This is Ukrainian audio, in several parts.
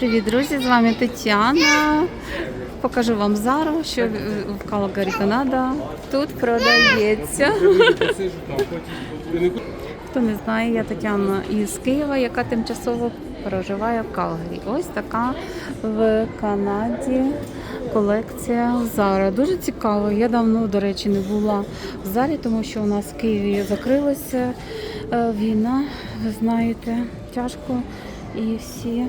Привіт, друзі! З вами Тетяна. Покажу вам зараз, що в Калгарі, Канада тут продається. Хто не знає, я Тетяна із Києва, яка тимчасово проживає в Калгарі. Ось така в Канаді колекція Зара. Дуже цікаво. Я давно, до речі, не була в залі, тому що у нас в Києві закрилася е, війна. Ви знаєте, тяжко і всі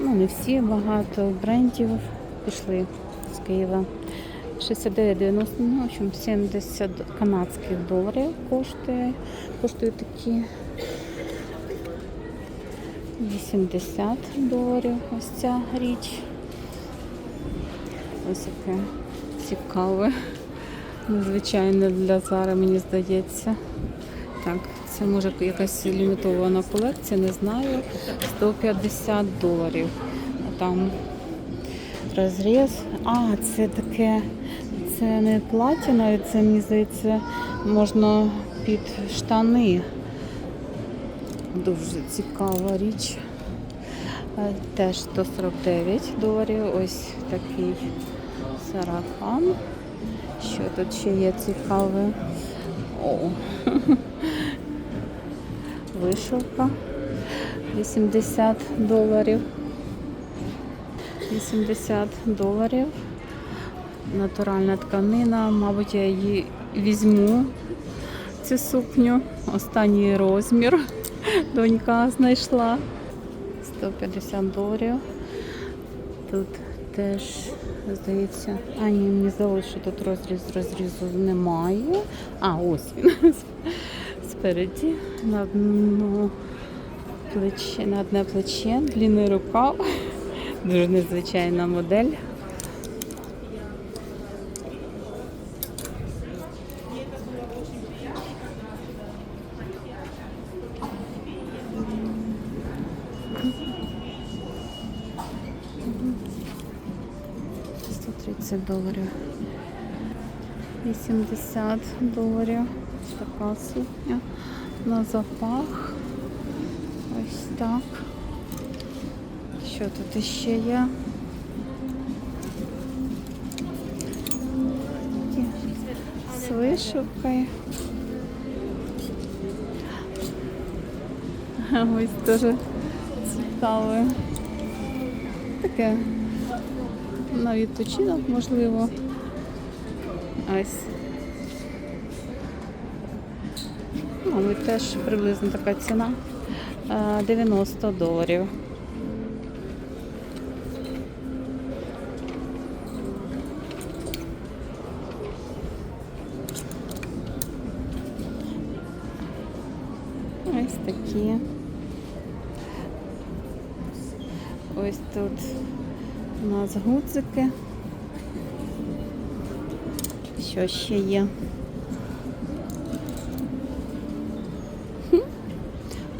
ну не всі, багато брендів пішли з Києва. 69,90, ну, в общем, 70 канадських доларів коштує. Коштують такі 80 доларів ось ця річ. Ось яке цікаве. Незвичайно для Зара, мені здається. Так, це може якась лімітована колекція, не знаю. 150 доларів. Там розріз. А, це таке, це не плаття, навіть це мені здається, можна під штани. Дуже цікава річ. Е, Теж 149 доларів. Ось такий сарафан. Що тут ще є цікаве? О, вишивка 80 доларів. 80 доларів. Натуральна тканина. Мабуть, я її візьму цю сукню. Останній розмір. Донька знайшла. 150 доларів. Тут теж, здається, а ні, мені здалося, що тут розріз розрізу немає. А, ось він. Спереді на одну плече, на одне плече, длинний рукав. Дуже незвичайна модель. Сто тридцять доларів. 80 доларів. Ось така сукня на запах. Ось так. Що тут іще є? З вишивкою. Ось дуже цікаве. Таке на відпочинок можливо. Ось. Мабуть, теж приблизно така ціна. Е, 90 доларів. Ось такі. Ось тут у нас гудзики. Що ще є?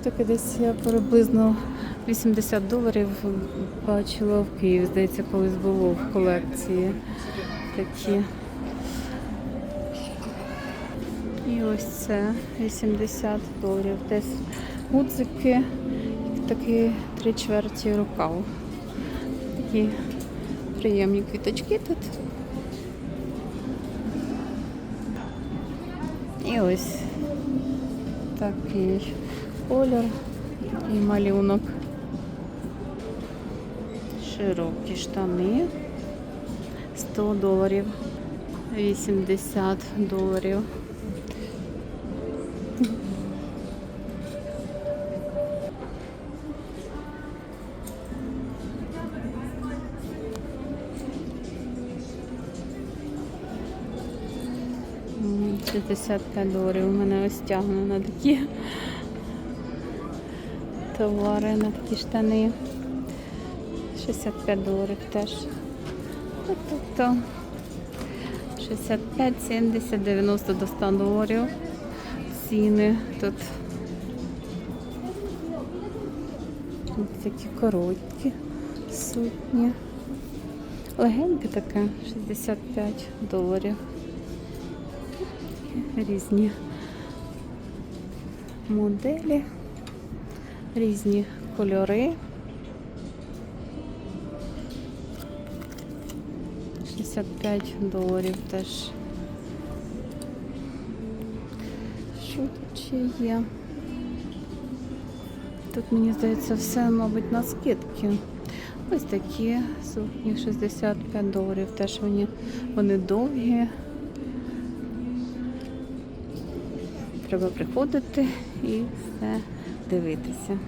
Таке десь я приблизно 80 доларів бачила в Києві. Здається, колись було в колекції такі. І ось це 80 доларів. Десь гудзики, такі три чверті рукав. Такі приємні квіточки тут. І ось такий колір і малюнок. Широкі штани. 100 доларів. 80 доларів. 65 доларів у мене ось тягне на такі товари, на такі штани. 65 доларів теж. Ну, Тобто 65, 70, 90 до 100 доларів. Ціни тут. Ось такі короткі сутні. Легеньке таке, 65 доларів. Різні моделі, різні кольори. 65 доларів теж. Що тут ще є? Тут, мені здається, все, мабуть, на скидки. Ось такі сукні 65 доларів. Теж вони, вони довгі. Треба приходити і все дивитися.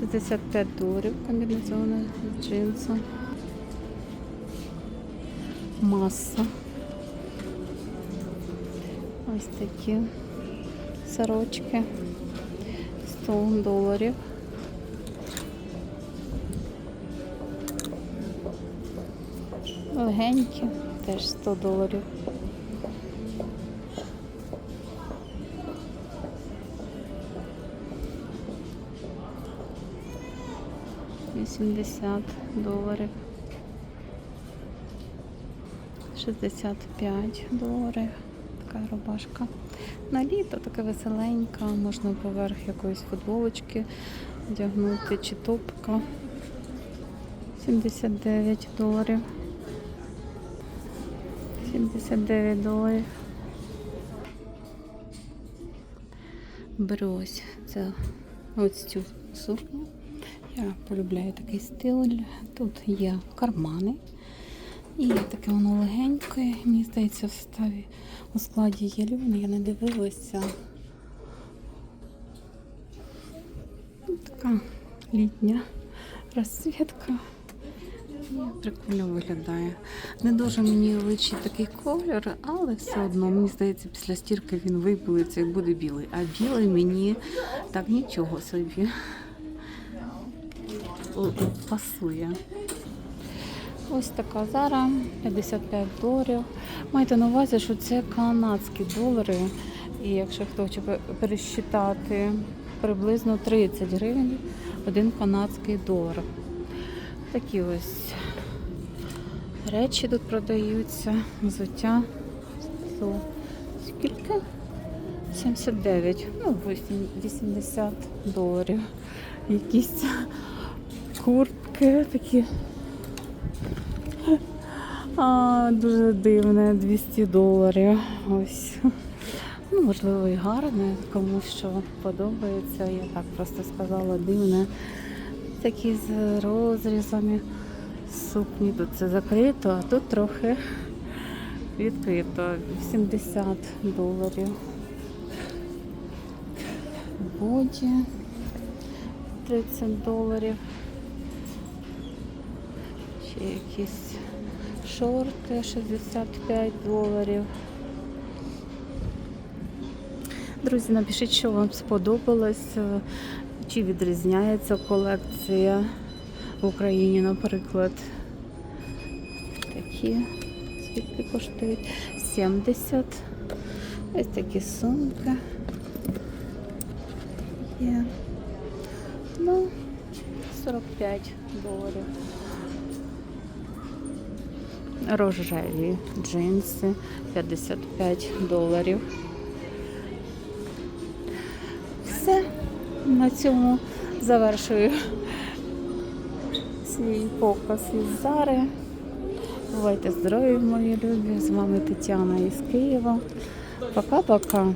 65 доларів комбінезони з джинсом. Маса. Ось такі сорочки. 100 доларів. Легенькі, теж 100 доларів. Вісімдесят доларів. 65 доларів. Така рубашка. На літо така веселенька, можна поверх якоїсь футболочки одягнути чи топка. 79 доларів. 79 доларів. Беру ось це ось цю сукню. Я полюбляю такий стиль. Тут є кармани. І таке воно легеньке. Мені здається, в ставі у складі є льон, я не дивилася. Така літня розцвітка. Прикольно виглядає. Не дуже мені личить такий колір, але все одно, мені здається, після стірки він вибилиться і буде білий. А білий мені так нічого собі пасує. Ось така зара 55 доларів. Майте на увазі, що це канадські долари. І якщо хто хоче пересчитати, приблизно 30 гривень один канадський долар. Такі ось речі тут продаються. Взуття. Скільки? 79, ну, 80 доларів. Якісь куртки такі. А, дуже дивне, 200 доларів. Ось. Ну, можливо, і гарне, комусь що подобається. Я так просто сказала, дивне. Такі з розрізами сукні. Тут це закрито, а тут трохи відкрито. 80 доларів. Боді 30 доларів. Ще якісь шорти 65 доларів. Друзі, напишіть, що вам сподобалось, е, чи відрізняється колекція в Україні, наприклад. Такі скільки коштують? 70. Ось такі сумки. Є. Ну, 45 доларів. Рожеві джинси 55 доларів. Все. На цьому завершую свій показ із Зари. Бувайте здорові, мої любі. З вами Тетяна із Києва. Пока-пока.